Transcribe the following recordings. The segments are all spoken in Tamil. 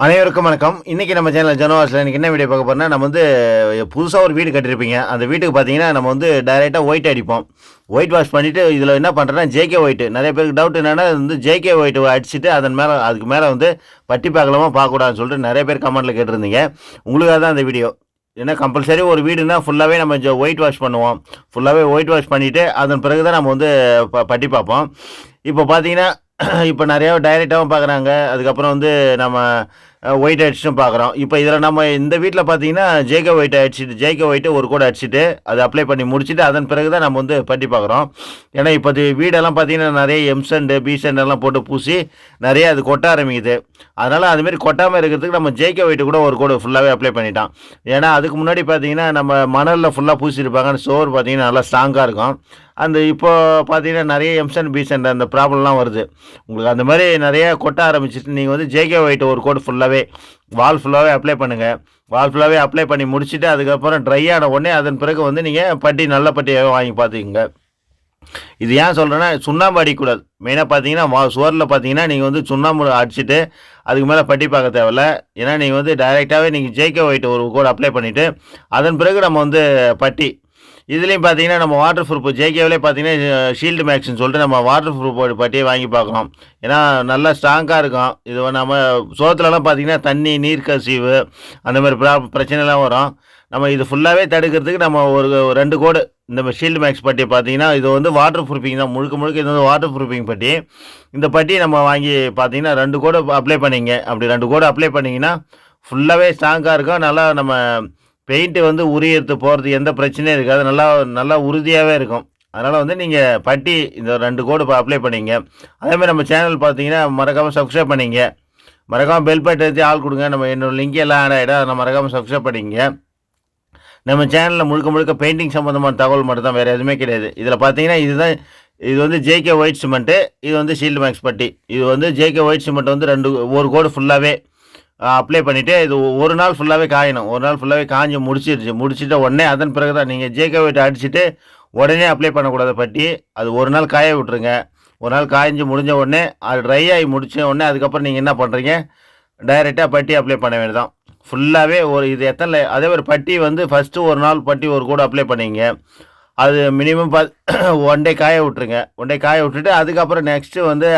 அனைவருக்கும் வணக்கம். இன்றைக்கி நம்ம சேனல் ஜனவாஸில் எனக்கு என்ன வீடியோ பார்க்க போகிறோம்னா நம்ம வந்து புதுசாக ஒரு வீடு கட்டியிருப்பீங்க அந்த வீட்டுக்கு பார்த்தீங்கன்னா நம்ம வந்து டைரெக்டாக ஒயிட் அடிப்போம். ஒயிட் வாஷ் பண்ணிவிட்டு இதில் என்ன பண்ணுறேன்னா ஜேகே ஒயிட் நிறைய பேருக்கு டவுட் என்னென்னா வந்து ஜேகே ஒயிட் அடிச்சுட்டு அதன் மேலே அதுக்கு மேலே வந்து பட்டி பார்க்கலாமா பார்க்கக்கூடாதுன்னு சொல்லிட்டு நிறைய பேர் கமெண்ட்டில் கேட்டிருந்தீங்க. உங்களுக்காக தான் அந்த வீடியோ ஏன்னா கம்பல்சரி ஒரு வீடுனா ஃபுல்லாகவே நம்ம ஒயிட் வாஷ் பண்ணுவோம். ஃபுல்லாகவே ஒயிட் வாஷ் பண்ணிவிட்டு அதன் பிறகு தான் நம்ம வந்து ப பட்டி பார்ப்போம். இப்போ பார்த்தீங்கன்னா இப்போ நிறையா டைரெக்டாகவும் பார்க்குறாங்க அதுக்கப்புறம் வந்து நம்ம ஒயிட் அடிச்சுட்டும் பார்க்குறோம். இப்போ இதில் நம்ம இந்த வீட்டில் பார்த்தீங்கன்னா ஜேகே ஒயிட் அடிச்சுட்டு ஜேகே ஒயிட்டு ஒரு கூட அடிச்சுட்டு அதை அப்ளை பண்ணி முடிச்சுட்டு அதன் பிறகு தான் நம்ம வந்து பட்டி பார்க்குறோம். ஏன்னா இப்போ இது வீடெல்லாம் பார்த்தீங்கன்னா நிறைய எம்சண்டு பீசண்ட் எல்லாம் போட்டு பூசி நிறைய அது கொட்ட ஆரம்பிக்குது. அதனால் அதுமாரி கொட்டாமல் இருக்கிறதுக்கு நம்ம ஜேகே ஒயிட்டு கூட ஒரு கூட ஃபுல்லாகவே அப்ளை பண்ணிட்டான். ஏன்னா அதுக்கு முன்னாடி பார்த்தீங்கன்னா நம்ம மணலில் ஃபுல்லாக பூசியிருப்பாங்க அந்த சோறு பார்த்தீங்கன்னா நல்லா ஸ்ட்ராங்காக இருக்கும். அந்த இப்போ பார்த்தீங்கன்னா நிறைய எம்சன் பீசண்ட் அந்த ப்ராப்ளம்லாம் வருது. உங்களுக்கு அந்த மாதிரி நிறைய கொட்ட ஆரம்பிச்சிட்டு நீங்கள் வந்து ஜேகே ஒயிட் ஒரு கோடு ஃபுல்லாக ஃபுல்லாகவே வால் ஃபுல்லாகவே அப்ளை பண்ணுங்கள் வால் ஃபுல்லாகவே அப்ளை பண்ணி முடிச்சுட்டு அதுக்கப்புறம் ட்ரை ஆன உடனே அதன் பிறகு வந்து நீங்கள் பட்டி நல்ல பட்டியாகவே வாங்கி பார்த்துக்குங்க. இது ஏன் சொல்கிறேன்னா சுண்ணாம்பு அடிக்கூடாது. மெயினாக பார்த்தீங்கன்னா வா சுவரில் பார்த்தீங்கன்னா நீங்கள் வந்து சுண்ணாம்பு அடிச்சுட்டு அதுக்கு மேலே பட்டி பார்க்க தேவையில்ல. ஏன்னா நீங்கள் வந்து டைரெக்டாகவே நீங்கள் ஜேகே ஒயிட் ஒரு கோட் அப்ளை பண்ணிவிட்டு அதன் பிறகு நம்ம வந்து பட்டி இதுலேயும் பார்த்தீங்கன்னா நம்ம வாட்டர் ப்ரூஃப் ஜேகேவிலே பார்த்தீங்கன்னா ஷீல்டு மேக்ஸ்னு சொல்லிட்டு நம்ம வாட்டர் ப்ரூஃப் பட்டியை வாங்கி பார்க்கலாம் ஏன்னா நல்லா ஸ்ட்ராங்காக இருக்கும். இது நம்ம சோத்துலலாம் பார்த்தீங்கன்னா தண்ணி நீர் கசிவு அந்த மாதிரி ப்ரா பிரச்சனைலாம் வரும். நம்ம இது ஃபுல்லாகவே தடுக்கிறதுக்கு நம்ம ஒரு ஒரு ரெண்டு கோடு இந்த ஷீல்டு மேக்ஸ் பட்டி பார்த்தீங்கன்னா இது வந்து வாட்டர் ப்ரூஃபிங் தான். முழுக்க முழுக்க இது வந்து வாட்டர் ப்ரூஃபிங் பட்டி. இந்த பட்டியை நம்ம வாங்கி பார்த்தீங்கன்னா ரெண்டு கோடு அப்ளை பண்ணிங்க. அப்படி ரெண்டு கோடு அப்ளை பண்ணிங்கன்னா ஃபுல்லாகவே ஸ்ட்ராங்காக இருக்கும். நல்லா நம்ம பெயிண்ட்டு வந்து உரியறது போகிறது எந்த பிரச்சனையும் இருக்காது. நல்லா நல்லா உறுதியாகவே இருக்கும். அதனால் வந்து நீங்கள் பட்டி இந்த ரெண்டு கோடு இப்போ அப்ளை பண்ணிங்க. அதேமாதிரி நம்ம சேனல் பார்த்தீங்கன்னா மறக்காமல் சப்ஸ்கிரைப் பண்ணிங்க. மறக்காமல் பெல் பட்டன் எடுத்து ஆள் கொடுங்க. நம்ம என்னோட லிங்க் எல்லாம் ஆட் ஆகிடும் அதை மறக்காமல் சப்ஸ்கிரைப் பண்ணிங்க. நம்ம சேனலில் முழுக்க முழுக்க பெயிண்டிங் சம்மந்தமான தகவல் மட்டும் தான் வேறு எதுவுமே கிடையாது. இதில் பார்த்தீங்கன்னா இதுதான் இது வந்து ஜேகே ஒயிட் சிமெண்ட்டு இது வந்து ஷீல்டு மேக்ஸ் பட்டி. இது வந்து ஜேகே ஒயிட் சிமெண்ட் வந்து ரெண்டு ஒரு கோடு ஃபுல்லாகவே அப்ளை பண்ணிவிட்டு இது ஒரு நாள் ஃபுல்லாகவே காயணும். ஒரு நாள் ஃபுல்லாகவே காஞ்சி முடிச்சிருச்சு. முடிச்சிட்ட உடனே அதன் பிறகு தான் நீங்கள் ஜேகே வெயிட் அடிச்சுட்டு உடனே அப்ளை பண்ணக்கூடாது பட்டி அது ஒரு நாள் காய விட்ருங்க ஒரு நாள் காய்ஞ்சி முடிஞ்ச உடனே அது ட்ரை ஆகி முடிச்ச உடனே அதுக்கப்புறம் நீங்கள் என்ன பண்ணுறீங்க டைரெக்டாக பட்டி அப்ளை பண்ண வேண்டியதான் ஃபுல்லாகவே ஒரு இது எத்தனை அதே ஒரு பட்டி வந்து ஃபஸ்ட்டு ஒரு நாள் பட்டி ஒரு கூட அப்ளை பண்ணிங்க. அது மினிமம் பா ஒன் டே காய விட்ருங்க ஒன் டே காய விட்டுட்டு அதுக்கப்புறம் நெக்ஸ்ட்டு வந்து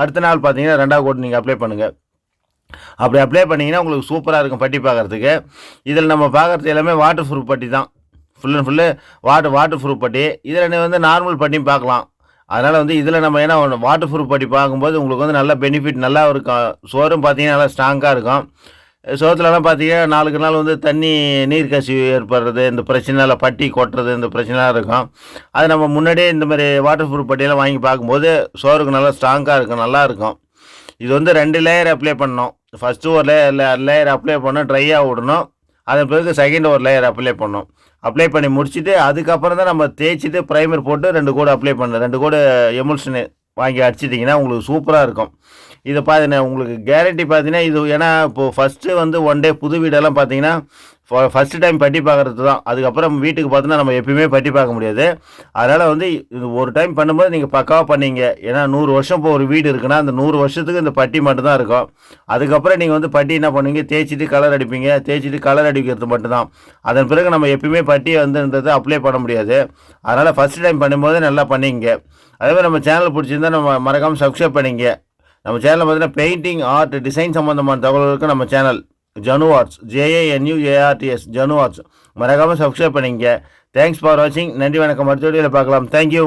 அடுத்த நாள் பார்த்தீங்கன்னா ரெண்டாவது கோட் நீங்கள் அப்ளை பண்ணுங்கள் அப்படி அப்ளை பண்ணிங்கன்னா உங்களுக்கு சூப்பராக இருக்கும் பட்டி பார்க்குறதுக்கு இதில் நம்ம பார்க்குறது எல்லாமே வாட்டர் ப்ரூஃப் பட்டி தான். Full and full water waterproof putty. இதில் வந்து நார்மல் பட்டி பார்க்கலாம் அதனால் வந்து இதில் நம்ம ஏன்னா வாட்டர் ப்ரூஃப் பட்டி பார்க்கும்போது உங்களுக்கு வந்து நல்ல பெனிஃபிட் நல்லா இருக்கும். சோறும் பார்த்தீங்கன்னா நல்லா ஸ்ட்ராங்காக இருக்கும். சோத்துலலாம் பார்த்தீங்கன்னா நாளுக்கு நாள் வந்து தண்ணி நீர் கசிவு ஏற்படுறது இந்த பிரச்சனையில் பட்டி கொட்டுறது இந்த பிரச்சனைலாம் இருக்கும். அது நம்ம முன்னாடியே இந்த மாதிரி வாட்டர் ப்ரூஃப் பட்டியெல்லாம் வாங்கி பார்க்கும்போது சோறுக்கு நல்லா ஸ்ட்ராங்காக இருக்கும் நல்லா இருக்கும். இது வந்து ரெண்டு லேயர் அப்ளை பண்ணோம் ஃபஸ்ட்டு ஒரு லேயர் லேயர் அப்ளை பண்ணோம் ட்ரையாக விடணும். அதன் பிறகு செகண்ட் ஒரு லேயர் அப்ளை பண்ணோம். அப்ளை பண்ணி முடிச்சுட்டு அதுக்கப்புறம் தான் நம்ம தேய்ச்சிட்டு ப்ரைமர் போட்டு ரெண்டு கூட அப்ளை பண்ணோம் ரெண்டு கூட எமுல்ஷனு வாங்கி அடிச்சிட்டிங்கன்னா உங்களுக்கு சூப்பராக இருக்கும். இதை பார்த்தீங்கன்னா உங்களுக்கு கேரண்டி பார்த்தீங்கன்னா இது ஏன்னா இப்போது ஃபஸ்ட்டு வந்து ஒன் டே புது வீடெல்லாம் பார்த்தீங்கன்னா ஃபஸ்ட்டு டைம் பட்டி பார்க்குறது தான். அதுக்கப்புறம் வீட்டுக்கு பார்த்தோன்னா நம்ம எப்பயுமே பட்டி பார்க்க முடியாது. அதனால் வந்து இது ஒரு டைம் பண்ணும்போது நீங்கள் பக்காவாக பண்ணீங்க. ஏன்னா நூறு வருஷம் இப்போ ஒரு வீடு இருக்குன்னா அந்த நூறு வருஷத்துக்கு இந்த பட்டி மட்டும்தான் இருக்கும். அதுக்கப்புறம் நீங்கள் வந்து பட்டி என்ன பண்ணுவீங்க? தேய்ச்சிட்டு கலர் அடிப்பீங்க. தேய்ச்சிட்டு கலர் அடிக்கிறது மட்டும்தான். அதன் பிறகு நம்ம எப்பயுமே பட்டியை வந்துன்றது அப்ளை பண்ண முடியாது. அதனால் ஃபஸ்ட் டைம் பண்ணும்போது நல்லா பண்ணிங்க. அதே மாதிரி நம்ம சேனல் பிடிச்சிருந்தா நம்ம மறக்காமல் சப்ஸ்கிரைப் பண்ணிங்க. நம்ம சேனலில் பார்த்தீங்கன்னா பெயிண்டிங் ஆர்ட் டிசைன் சம்மந்தமான தகவல்களுக்கு நம்ம சேனல் ஜனு ஆர்ட்ஸ் ஜேஏஎன்யூஏஆர்டிஎஸ் ஜனு ஆர்ட்ஸ் மறக்காமல் சப்ஸ்கிரைப் பண்ணிங்க தேங்க்ஸ் ஃபார் வாட்சிங் நன்றி வணக்கம். அடுத்த வீடியோவில் பார்க்கலாம். தேங்க்யூ